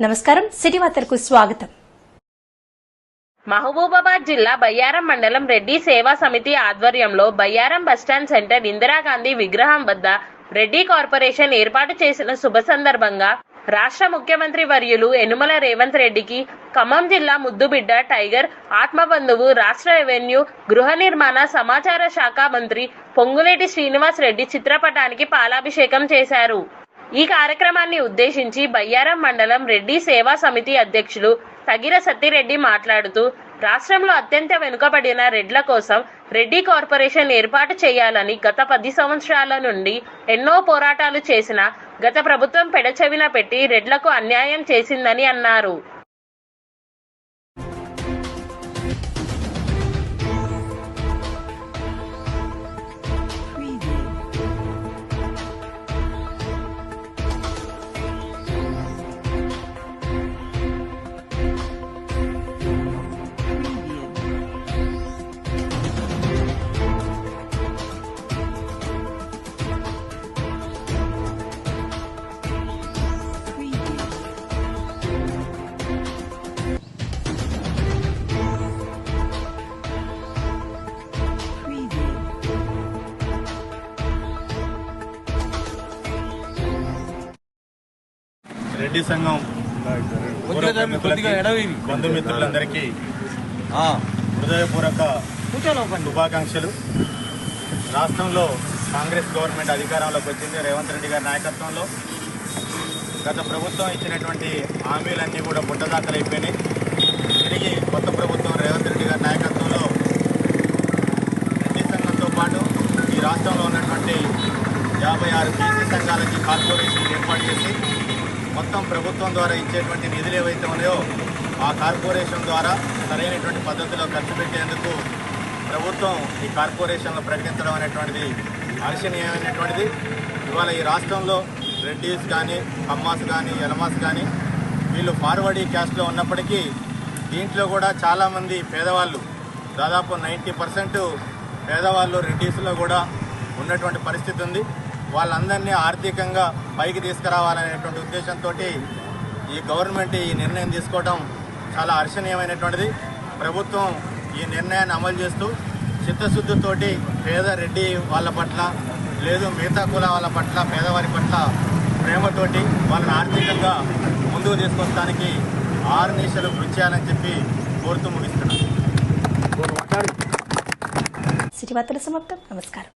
నమస్కారం సిటీ వార్తలకు స్వాగతం. మహబూబాబాద్ జిల్లా బయ్యారం మండలం రెడ్డి సేవా సమితి ఆధ్వర్యంలో బయ్యారం బస్టాండ్ సెంటర్ ఇందిరాగాంధీ విగ్రహం వద్ద రెడ్డి కార్పొరేషన్ ఏర్పాటు చేసిన శుభ సందర్భంగా రాష్ట్ర ముఖ్యమంత్రి వర్యులు యనుమల రేవంత్ రెడ్డికి ఖమ్మం జిల్లా ముద్దుబిడ్డ టైగర్ ఆత్మబంధువు రాష్ట్ర రెవెన్యూ గృహ నిర్మాణ సమాచార శాఖ మంత్రి పొంగులేటి శ్రీనివాస్ రెడ్డి చిత్రపటానికి పాలాభిషేకం చేశారు. ఈ కార్యక్రమాన్ని ఉద్దేశించి బయ్యారం మండలం రెడ్డి సేవా సమితి అధ్యక్షులు తగిర సత్తిరెడ్డి మాట్లాడుతూ రాష్ట్రంలో అత్యంత వెనుకబడిన రెడ్ల కోసం రెడ్డి కార్పొరేషన్ ఏర్పాటు చేయాలని గత పది సంవత్సరాల నుండి ఎన్నో పోరాటాలు చేసిన గత ప్రభుత్వం పెడచెవిన పెట్టి రెడ్లకు అన్యాయం చేసిందని అన్నారు. రెడ్డి సంఘం. బంధుమిత్రులందరికీ హృదయపూర్వక శుభాకాంక్షలు. రాష్ట్రంలో కాంగ్రెస్ గవర్నమెంట్ అధికారంలోకి వచ్చింది రేవంత్ రెడ్డి గారి నాయకత్వంలో. గత ప్రభుత్వం ఇచ్చినటువంటి హామీలన్నీ కూడా పుట్టదాఖలైపోయినాయి తిరిగి కొత్త ప్రభుత్వం రేవంత్ రెడ్డి గారి నాయకత్వంలో రెడ్డి సంఘంతో పాటు ఈ రాష్ట్రంలో ఉన్నటువంటి యాభై ఆరు బీసీ సంఘాలకి కార్పొరేషన్ ఏర్పాటు చేసి మొత్తం ప్రభుత్వం ద్వారా ఇచ్చేటువంటి నిధులు ఏవైతే ఉన్నాయో ఆ కార్పొరేషన్ ద్వారా సరైనటువంటి పద్ధతిలో ఖర్చు పెట్టేందుకు ప్రభుత్వం ఈ కార్పొరేషన్లు ప్రకటించడం అనేటువంటిది హర్షణీయమైనటువంటిది ఇవాళ ఈ రాష్ట్రంలో రెడ్డీస్ కానీ కమ్మాస్ కానీ ఎలమాస్ కానీ వీళ్ళు ఫార్వర్డీ క్యాస్ట్లో ఉన్నప్పటికీ దీంట్లో కూడా చాలామంది పేదవాళ్ళు దాదాపు నైంటీ పర్సెంట్ పేదవాళ్ళు రెడ్డీస్లో కూడా ఉన్నటువంటి పరిస్థితి ఉంది. వాళ్ళందరినీ ఆర్థికంగా పైకి తీసుకురావాలనేటువంటి ఉద్దేశంతో ఈ గవర్నమెంట్ ఈ నిర్ణయం తీసుకోవడం చాలా హర్షణీయమైనటువంటిది. ప్రభుత్వం ఈ నిర్ణయాన్ని అమలు చేస్తూ చిత్తశుద్ధితోటి పేద రెడ్డి వాళ్ళ పట్ల లేదు మిగతా కుల వాళ్ళ పట్ల పేదవారి పట్ల ప్రేమతోటి వాళ్ళని ఆర్థికంగా ముందుకు తీసుకొస్తానికి ఆరు నిమిషాలు కృషి చేయాలని చెప్పి కోరుతూ ముగిస్తున్నాను. సమాప్తం. నమస్కారం.